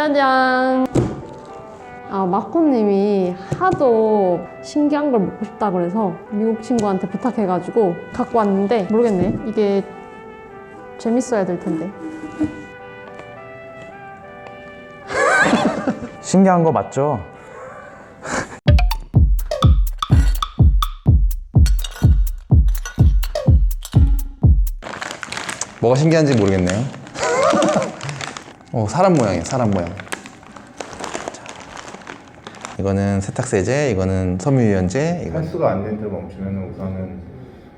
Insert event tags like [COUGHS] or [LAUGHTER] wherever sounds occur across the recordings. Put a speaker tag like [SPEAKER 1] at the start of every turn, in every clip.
[SPEAKER 1] 짜잔. 아, 마코님이 하도 신기한 걸 먹고 싶다 그래서 미국 친구한테 부탁해가지고 갖고 왔는데 모르겠네. 이게 재밌어야 될 텐데. [LAUGHS]
[SPEAKER 2] 신기한 거 맞죠? [LAUGHS]
[SPEAKER 3] 뭐가 신기한지 모르겠네요. 어, 사람 모양이에요, 사람 모양. 자, 이거는 세탁세제, 이거는 섬유유연제, 이거는
[SPEAKER 4] 한수가 안 된데 멈추면 우선은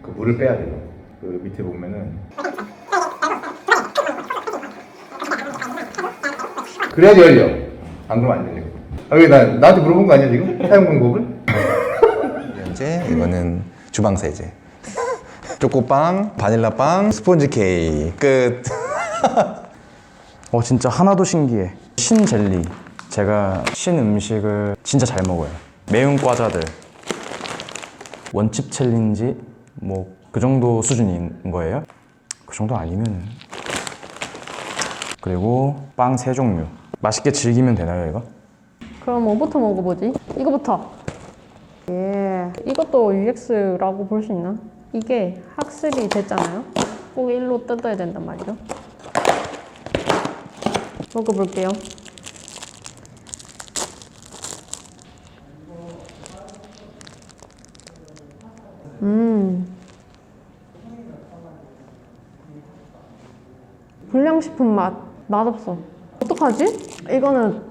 [SPEAKER 4] 그 물을 빼야 돼요. 그 밑에 보면은 그래야지 열려. 안 그러면 안 열려. 아, 왜 나, 나한테 물어본 거 아니야 지금? 사용 방법을?
[SPEAKER 3] 유연제, 이거는 주방세제. 초코빵, 바닐라빵, 스폰지 케이크. 끝. [LAUGHS]
[SPEAKER 2] 어 진짜 하나도 신기해 신 젤리 제가 신 음식을 진짜 잘 먹어요 매운 과자들 원칩 챌린지 뭐 그 정도 수준인 거예요 그 정도 아니면 그리고 빵 세 종류 맛있게 즐기면 되나요 이거?
[SPEAKER 1] 그럼 뭐부터 먹어보지? 이거부터. 예. 이것도 UX라고 볼 수 있나? 이게 학습이 됐잖아요. 꼭 일로 뜯어야 된단 말이죠. 먹어볼게요. 음. 불량식품 맛 맛없어. 어떡하지? 이거는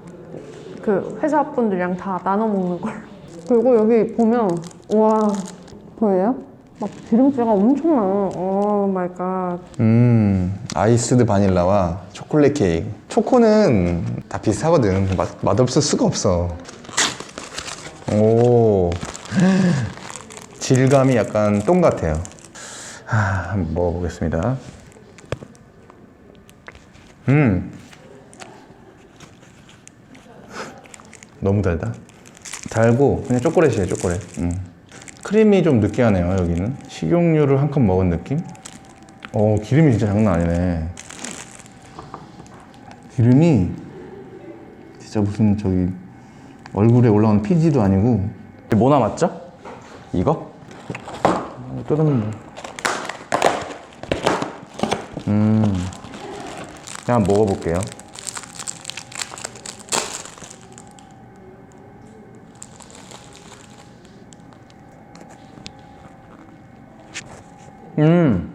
[SPEAKER 1] 그 회사 분들이랑 다 나눠 먹는 걸. [LAUGHS] 그리고 여기 보면 와 보여요? 막 기름기가 엄청 나. 오 마이 갓.
[SPEAKER 3] 음, 아이스드 바닐라와 초콜릿 케이크. 초코는 다 비슷하거든. 맛, 맛없을 수가 없어. 오. 질감이 약간 똥 같아요. 하, 한번 먹어보겠습니다. 음. 너무 달다. 달고 그냥 초콜릿이에요, 초콜릿. 음. 크림이 좀 느끼하네요, 여기는. 식용유를 한 컵 먹은 느낌? 어, 기름이 진짜 장난 아니네. 기름이 진짜 무슨 저기 얼굴에 올라오는 피지도 아니고
[SPEAKER 2] 뭐 남았죠? 이거?
[SPEAKER 3] 어, 뭐.
[SPEAKER 2] 음 그냥 먹어볼게요 음,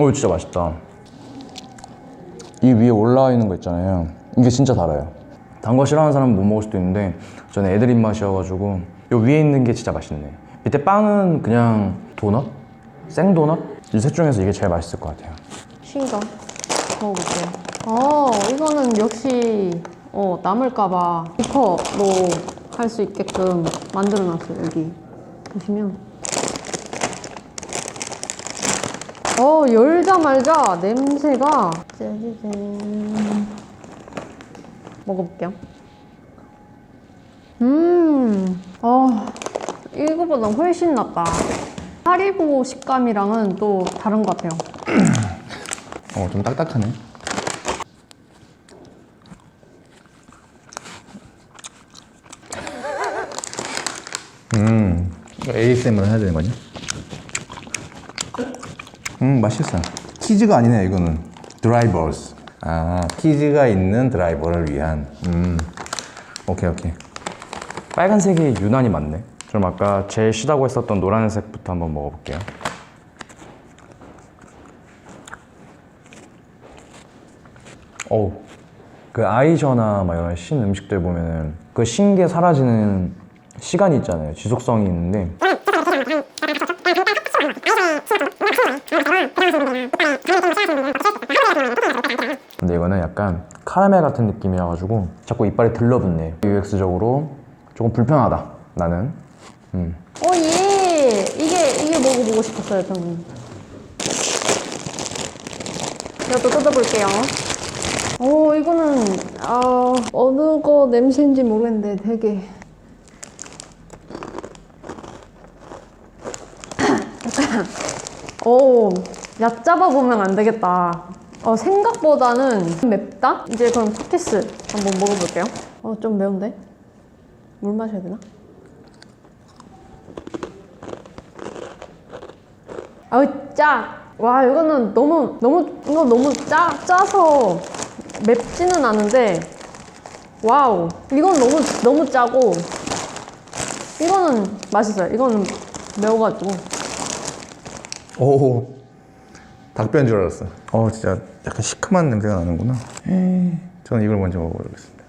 [SPEAKER 2] 오 진짜 맛있다. 이 위에 올라와 있는 거 있잖아요. 이게 진짜 달아요. 단 거 싫어하는 사람은 못 먹을 수도 있는데 저는 애들 입맛이어가지고 요 위에 있는 게 진짜 맛있네. 밑에 빵은 그냥 도넛? 생도넛? 이 셋 중에서 이게 제일 맛있을 것 같아요.
[SPEAKER 1] 신거 먹어볼게요. 어 이거는 역시 어 남을까봐 부커로 할 수 있게끔 만들어놨어요 여기 보시면. 어 열자마자 냄새가 짜자잔 먹어볼게요. 음, 아 이거보다 훨씬 낫다. 하리보 식감이랑은 또 다른 것 같아요.
[SPEAKER 3] 어, 좀 딱딱하네. 음, 이거 ASMR 해야 되는 거냐? 음, 맛있어. 치즈가 아니네, 이거는. 드라이버스. 아, 치즈가 있는 드라이버를 위한. 음, 오케이, 오케이.
[SPEAKER 2] 빨간색이 유난히 많네. 그럼 아까 제일 시다고 했었던 노란색부터 한번 먹어볼게요. 어우, 그 아이셔나 막 이런 신 음식들 보면은 그 신 게 사라지는 시간이 있잖아요. 지속성이 있는데 근데 이거는 약간 카라멜 같은 느낌이어가지고 자꾸 이빨에 들러붙네. UX적으로 조금 불편하다. 나는. 음.
[SPEAKER 1] 어, 예! 이게, 이게 먹어보고 싶었어요, 저는. 이것도 뜯어볼게요. 오, 이거는, 아, 어느 거 냄새인지 모르겠는데 되게. 오, [LAUGHS] 얕잡아 보면 안 되겠다. 어, 생각보다는 맵다? 이제 그럼 쿠키스 한번 먹어볼게요. 어, 좀 매운데? 물 마셔야 되나? 아우, 짜! 와, 이거는 너무, 너무, 이거 너무 짜, 짜서 맵지는 않은데, 와우. 이건 너무, 너무 짜고, 이거는 맛있어요. 이거는 매워가지고.
[SPEAKER 3] 오 닭뼈인 줄 알았어. 어 진짜 약간 시큼한 냄새가 나는구나. 에이, 저는 이걸 먼저 먹어보겠습니다.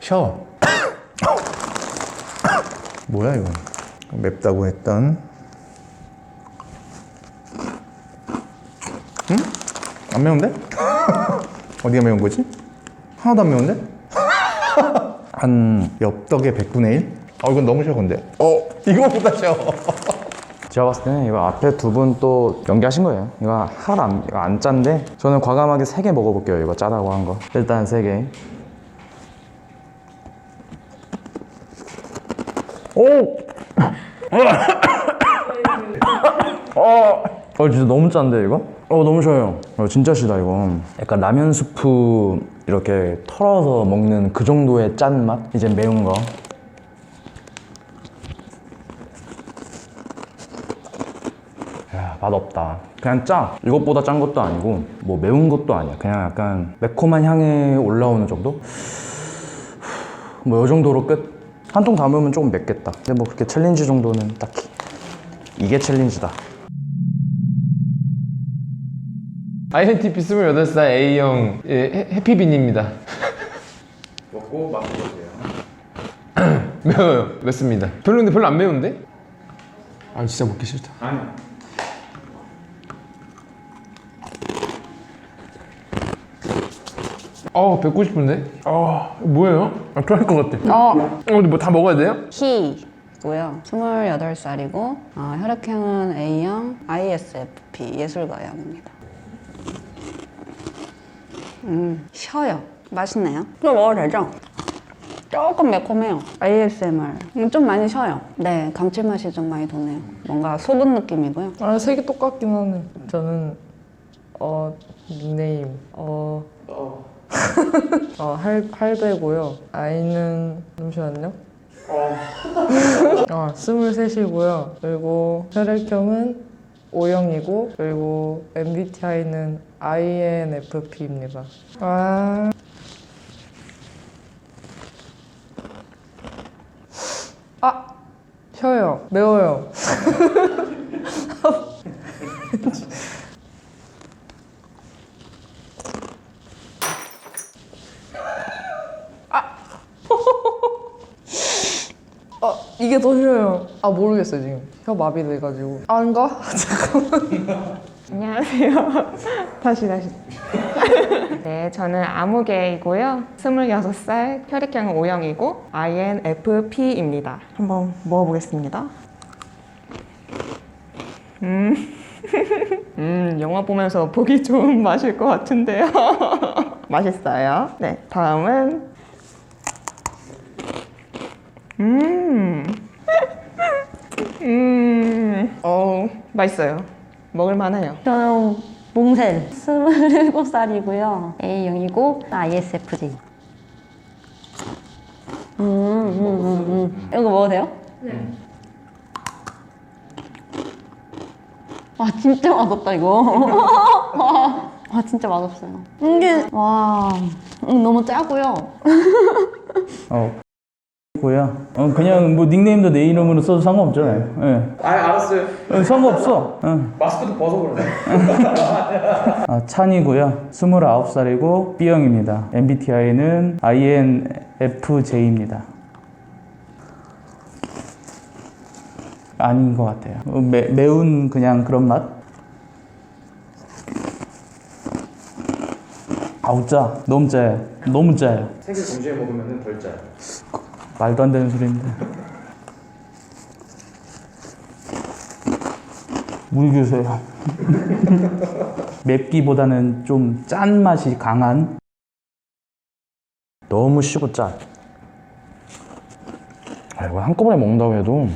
[SPEAKER 3] 셔. [COUGHS] 뭐야 이거? 맵다고 했던. 응? 안 매운데? [LAUGHS] 어디가 매운 거지? 하나도 안 매운데? [LAUGHS] 한 엽떡의 100분의 1? 어 이건 너무 쉬워 근데 어 이거보다 쉬워 [LAUGHS]
[SPEAKER 2] 제가 봤을 때는 이거 앞에 두 분 또 연기하신 거예요. 이거 하나도 안, 이거 안 짠데 저는 과감하게 세 개 먹어볼게요. 이거 짜다고 한 거. 일단 세 개. 오! [LAUGHS] 어, 어 진짜 너무 짠데 이거? 어 너무 쉬워요. 어 진짜 시다 이거. 약간 라면 스프 이렇게 털어서 먹는 그 정도의 짠 맛? 이제 매운 거. 야, 맛없다. 그냥 짜. 이것보다 짠 것도 아니고, 뭐 매운 것도 아니야. 그냥 약간 매콤한 향이 올라오는 정도? 뭐, 이 정도로 끝. 한 통 담으면 조금 맵겠다. 근데 뭐 그렇게 챌린지 정도는 딱히. 이게 챌린지다.
[SPEAKER 5] INTP 28살 A형 예, 해- 해피빈입니다.
[SPEAKER 3] 먹고 맛보세요 [CLEARS THROAT]
[SPEAKER 5] 매워요. 맵습니다. 별로인데 별로 안 매운데? 아 진짜 먹기 싫다. 어 뵙고 싶은데? 아 뭐예요? 아, 토할 것 같아.
[SPEAKER 6] 어,
[SPEAKER 5] 어 근데 뭐 다 먹어야 돼요?
[SPEAKER 6] 희고요. 28살이고 어, 혈액형은 A형, ISFP 예술가형입니다. 음, 쉬어요. 맛있네요. 이거 먹어도 되죠? 조금 매콤해요. ASMR. 음, 좀 많이 쉬어요. 네, 감칠맛이 좀 많이 도네요. 뭔가 소금 느낌이고요.
[SPEAKER 7] 아, 색이 똑같긴 하네. 저는 어 닉네임 어. 어, [LAUGHS] 할, 할배고요. 아이는 잠시만요. [LAUGHS] 어, 스물셋이고요. 그리고 혈액형은 O형이고 그리고 MBTI는 INFP입니다. 아. 아, 쉬어요. 매워요. [LAUGHS] 이게 더 쉬워요. 아 모르겠어요 지금 혀 마비돼가지고 안가? [LAUGHS] 잠깐만.
[SPEAKER 8] 안녕하세요. [LAUGHS] 다시 다시. [LAUGHS] 네, 저는 아무개이고요. 26살, 혈액형은 O형이고 INFP입니다. 한번 먹어보겠습니다. 음, 음, 영화 보면서 보기 좋은 맛일 것 같은데요. 맛있어요. 네, 다음은 음, [LAUGHS] 음, 어, 맛있어요. 먹을만해요.
[SPEAKER 6] 저는 몽셀 27살이고요. A형이고 ISFJ. 음, 음, 음, 음. 이거 먹어도 돼요? 네. 와 진짜 맛없다 이거. [LAUGHS] 와, 와 진짜 맛없어요. 이게 와 음, 너무 짜고요. [LAUGHS]
[SPEAKER 9] 어, 고요. 어, 그냥 뭐 닉네임도 내 이름으로 써도 상관없잖아요. 예. 아, 알았어요. 상관없어. 응. 마스크도 벗어버려. [LAUGHS] 아, 찬이고요. 29살이고 B형입니다. MBTI는 INFJ입니다. 아닌 것 같아요. 어, 매, 매운 그냥 그런 맛? 아우 짜. 너무 짜요. 너무 짜요.
[SPEAKER 2] 세개 동시에 먹으면 덜 짜요.
[SPEAKER 9] 말도 안 되는 소리인데. 물 주세요. [LAUGHS] 맵기보다는 좀 짠 맛이 강한
[SPEAKER 2] 너무 쉬고 짜. 아, 이거 한꺼번에 먹는다고 해도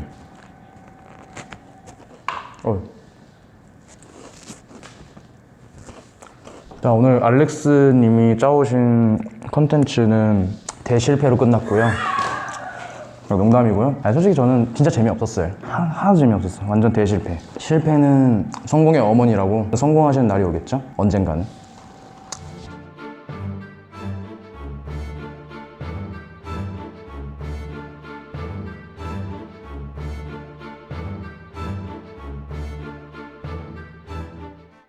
[SPEAKER 2] 어. 자 오늘 알렉스님이 짜오신 컨텐츠는 대실패로 끝났고요. 어, 농담이고요. 아니, 솔직히 저는 진짜 재미없었어요. 하, 하나도 재미없었어요. 완전 대실패. 실패는 성공의 어머니라고 성공하시는 날이 오겠죠? 언젠가는.